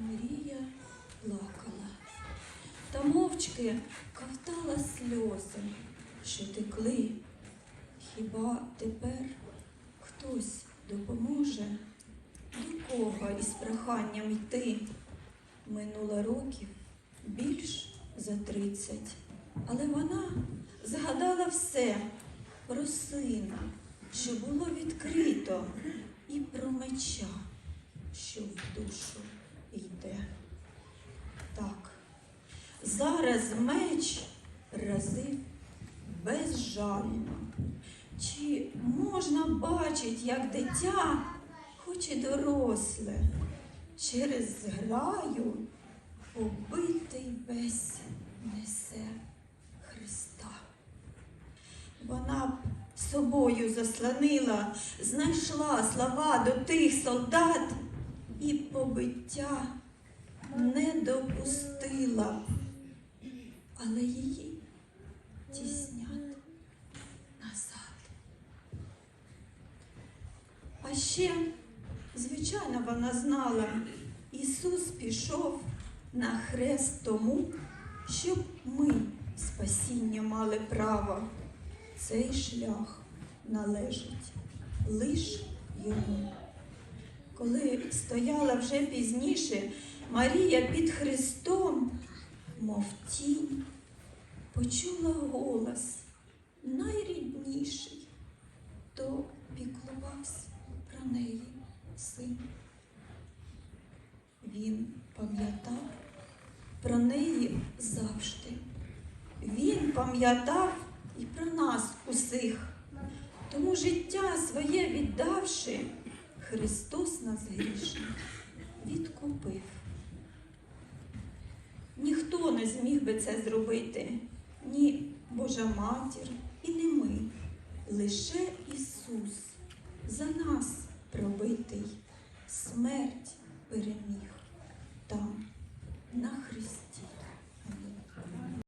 Марія плакала та мовчки ковтала сльози, що текли. Хіба тепер хтось допоможе? До кого із проханням йти? Минуло років більш за тридцять, але вона згадала все про сина, що було відкрито, і про меча, що в душу зараз меч разив безжально. Чи можна бачить, як дитя, хоч і доросле, через зграю побитий весь несе Христа. Вона б собою заслонила, знайшла слова до тих солдат і побиття не допустила, ще, звичайно, вона знала, Ісус пішов на хрест тому, щоб ми спасіння мали право. Цей шлях належить лиш йому. Коли стояла вже пізніше Марія під Христом, мов тінь, почула голос найрідніший, то піклувався про неї син. Він пам'ятав про неї завжди. Він пам'ятав і про нас усіх. Тому життя своє віддавши, Христос нас грішних відкупив. Ніхто не зміг би це зробити, ні Божа матір і не ми. Лише Ісус за нас пробитий, смерть переміг.